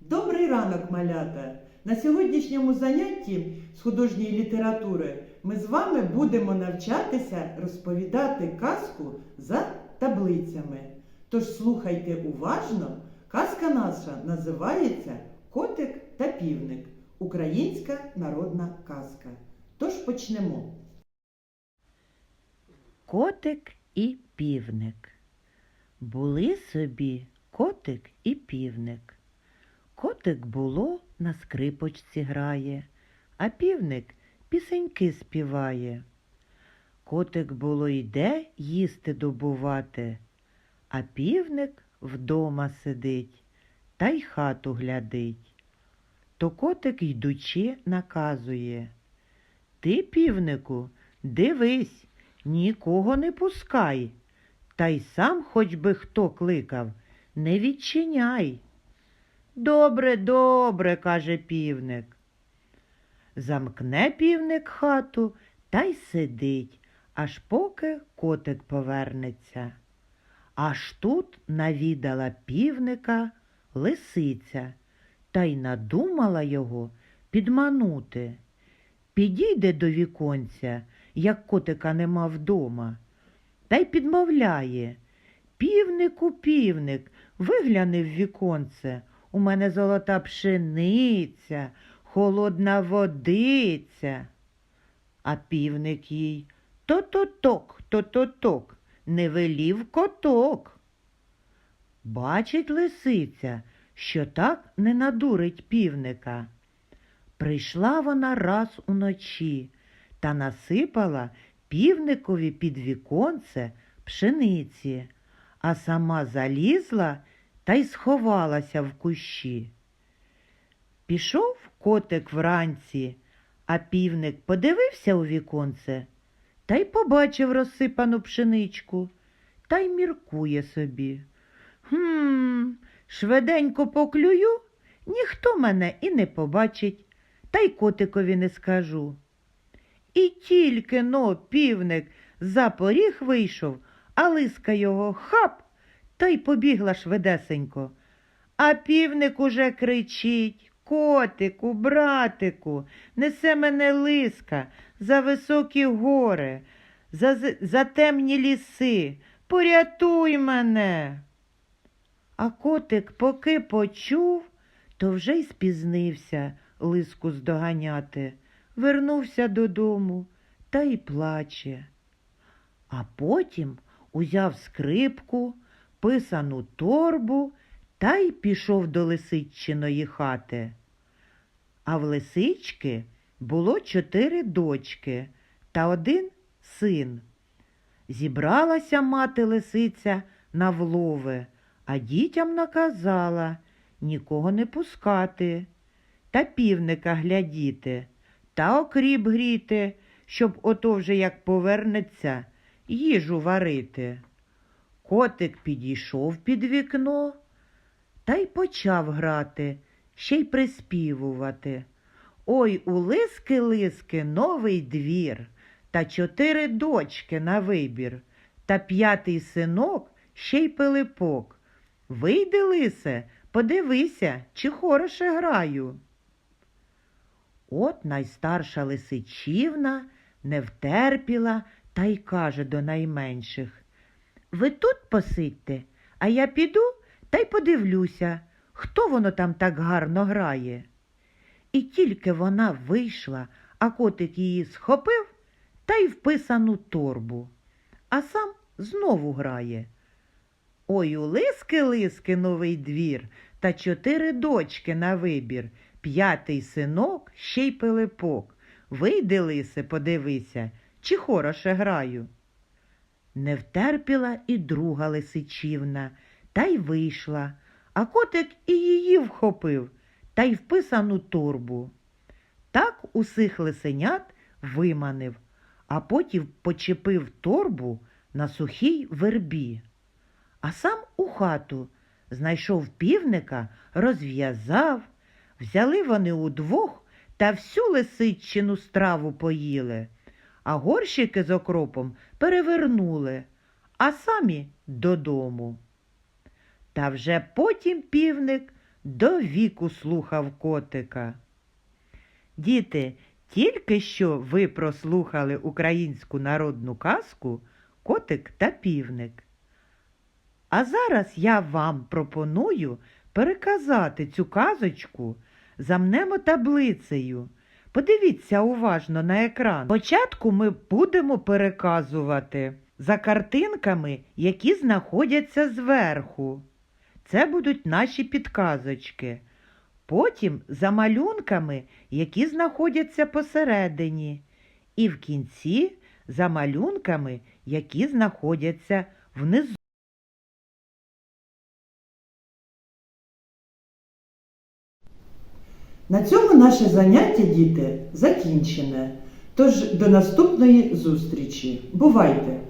Добрий ранок, малята! На сьогоднішньому занятті з художньої літератури ми з вами будемо навчатися розповідати казку за таблицями. Тож слухайте уважно, казка наша називається Котик та півник. Українська народна казка. Тож почнемо. Котик і півник. Були собі котик і півник. Котик було на скрипочці грає, а півник пісеньки співає. Котик було йде їсти добувати, а півник вдома сидить та й хату глядить. То котик, йдучи, наказує. Ти, півнику, дивись, нікого не пускай, та й сам, хоч би хто кликав, не відчиняй. Добре, добре, каже півник. Замкне півник хату та й сидить, аж поки котик повернеться. Аж тут навідала півника лисиця та й надумала його підманути. Підійде до віконця, як котика нема вдома, та й підмовляє. Півнику, півник, вигляни в віконце. У мене золота пшениця, холодна водиця. А півник їй то-то-ток, то-то-ток, не велів коток. Бачить лисиця, що так не надурить півника. Прийшла вона раз уночі та насипала півникові під віконце пшениці, а сама залізла та й сховалася в кущі. Пішов котик вранці, а півник подивився у віконце та й побачив розсипану пшеничку та й міркує собі. Хм, швиденько поклюю, ніхто мене і не побачить, та й котикові не скажу. І тільки но півник за поріг вийшов, а лиска його хап, та й побігла швидесенько. А півник уже кричить Котику, братику, несе мене лиска за високі гори, за, за темні ліси. Порятуй мене. А котик, поки почув, то вже й спізнився лиску здоганяти. Вернувся додому та й плаче. А потім узяв скрипку, писану торбу та й пішов до лисичиної хати. А в лисички було чотири дочки та один син. Зібралася мати лисиця на влови, а дітям наказала нікого не пускати, та півника глядіти, та окріп гріти, щоб ото вже як повернеться, їжу варити. Котик підійшов під вікно та й почав грати, ще й приспівувати. Ой, у лиски лиски новий двір, та чотири дочки на вибір, та п'ятий синок ще й пилипок. Вийди, лисе, подивися, чи хороше граю. От найстарша лисичівна не втерпіла та й каже до найменших. Ви тут посидьте, а я піду та й подивлюся, хто воно там так гарно грає. І тільки вона вийшла, а котик її схопив та й вписану торбу, а сам знову грає. Ой, у лиски лиски новий двір, та чотири дочки на вибір, п'ятий синок, ще й пилипок. Вийди, лисе, подивися, чи хороше граю. Не втерпіла і друга лисичівна, та й вийшла, а котик і її вхопив, та й вписану торбу. Так усіх лисенят виманив, а потім почепив торбу на сухій вербі. А сам у хату знайшов півника, розв'язав, взяли вони удвох та всю лисичину страву поїли, а горщики з окропом перевернули, а самі додому. Та вже потім півник до віку слухав котика. Діти, тільки що ви прослухали українську народну казку Котик та півник. А зараз я вам пропоную переказати цю казочку за мнемотаблицею. Подивіться уважно на екран. Спочатку ми будемо переказувати за картинками, які знаходяться зверху. Це будуть наші підказочки. Потім за малюнками, які знаходяться посередині. І в кінці за малюнками, які знаходяться внизу. На цьому наше заняття, діти, закінчене. Тож до наступної зустрічі. Бувайте!